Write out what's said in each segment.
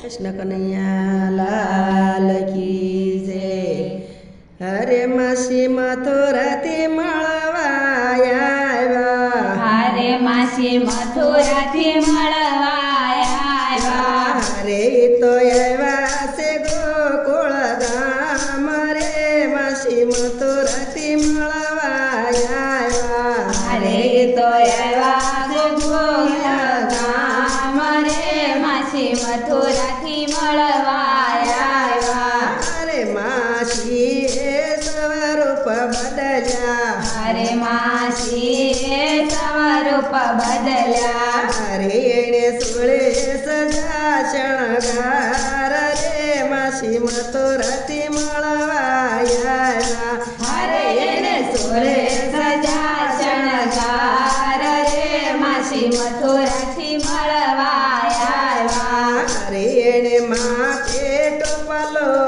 કૃષ્ણ કનૈયા લાલ કી જય હરે માસી મથુરાથી મળવા આવ્યા. હારે માસી મથુરાથી મળવા આવ્યા. હરે તો આવ્યા માસી મથુરાથી મળવા આવ્યા હરે એને સોરે સજા શણગાર રે માસી મથુરાથી મળવા આવ્યા અરે એણે માથે ટોપલો લીધો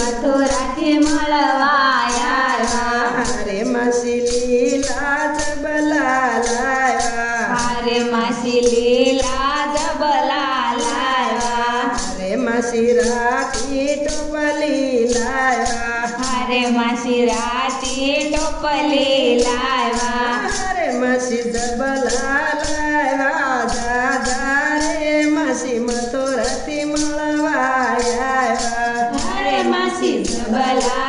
मथुराची मळवाया अरे मासिलीला जबलाला अरे मासिलीला जबलाला अरे मासिराची टोपली लाया अरे मासी राती टोपली लावा अरे मासी जबला trabalhar.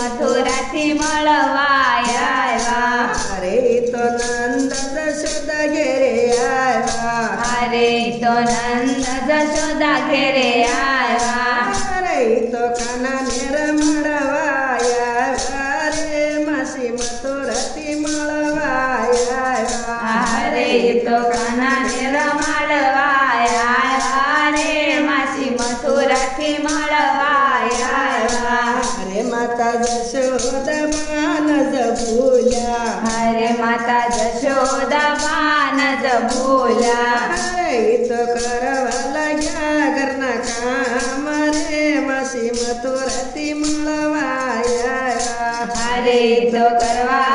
મથુરાથી મળવા આવ્યા અરે ઈ તો નંદ જશોદા ઘેરે આવ્યા અરે તો નંદ જશોદા ઘેરે આવ્યા माता जशोदा मान जबुल्या. हरे माता जशोदा मान जबुल्या. हरे इत करवाला घ्या घरना काम रे. मासी मथुरती मळवाया. हरे इत करवा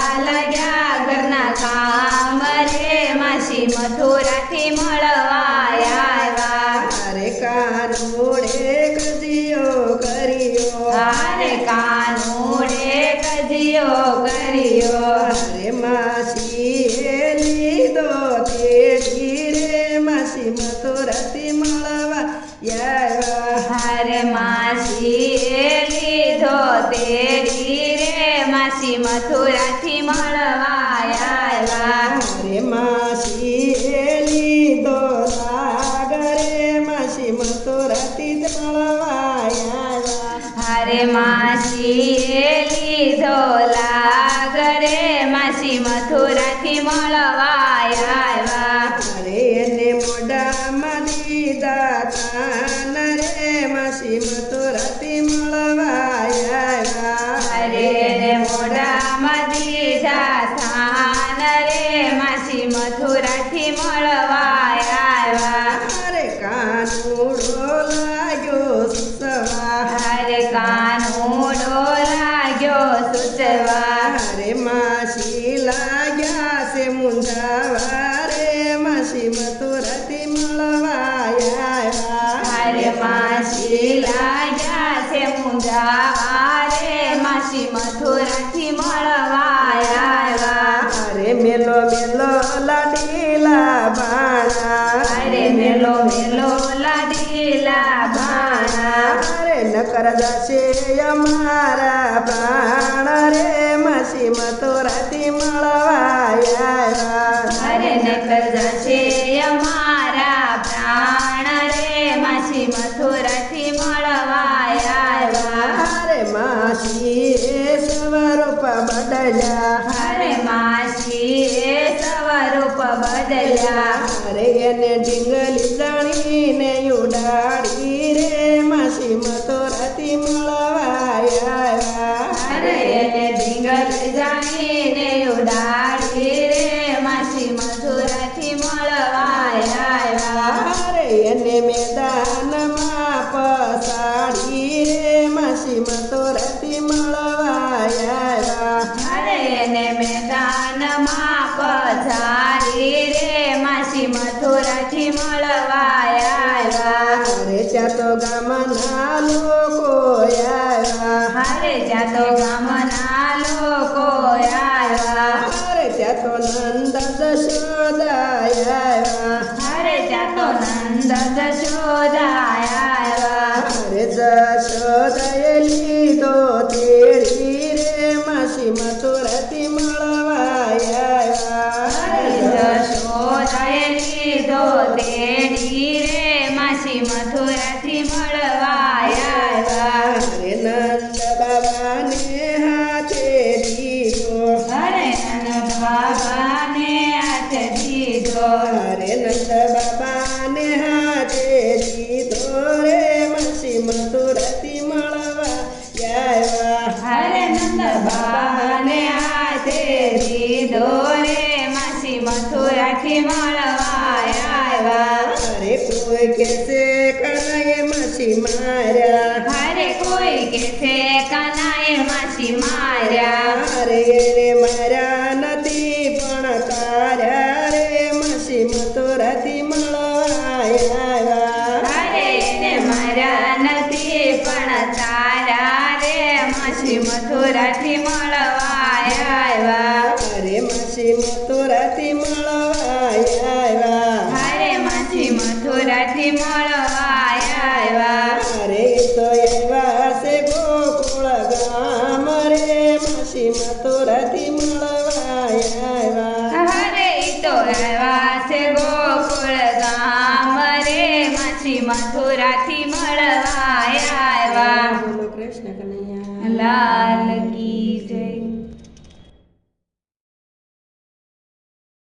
મથુરાથી મળવાયા અરે માસી લીધો લાગ રે માસી મથુરાથી મળવાયા હરે માસી લીધો લાગ રે માસી મથુરાથી મળવા My Madhya. માસી મથુરાથી મળવા આવ્યા અરે નકર જશે અમારા પ્રાણ રે માસી મથુરાથી મળવા આવ્યા અરે માસી એ સ્વરૂપ બદલ્યા અરે માસી એ સ્વરૂપ બદલ્યા અરે એને ઢીંગલી જાણીને ઉડાડી રે ઉડાડી રે માસી મથુરાથી મળવા આવ્યા અરે એને મેદાનમાં પસાડી રે માસી મથુરાથી મળવા આવ્યા અરે એને મેદાનમાં પછાડી રે માસી મથુરાથી મળવા આવ્યા અરે ત્યાં તો ગામના ಹರಿಸ ಶೋಧೆಯಲ್ಲಿ ತೋ ತಿಳಿ ರೇ ಮಸಿ ಮಥುರತಿ ಮಳವಾಯ ಹರಿಸ ಶೋಧೆಯಲ್ಲಿ ತೋ ತೇಡಿ ರೇ ಮಸಿ ಮಥುರತಿ ಮಳವಾಯ ಹರಿನಂದ ಭವಾನೇ ಹಾ ತೇರಿ ಹರಿನಂದ ಭವಾನ મથુરાથી મળવા અરે કોઈ કે છે કનૈયે માસી માર્યા. અરે કોઈ કે છે કાનાએ માસી માર્યા. અરે મથુરાથી મળવા આવ્યા અરે માસી મથુરાથી મળવા આવ્યા અરે એ તો આવ્યા છે ગોકુળ ગામ રે માસી મથુરાથી મળવા આવ્યા અરે ઈ તો આવ્યા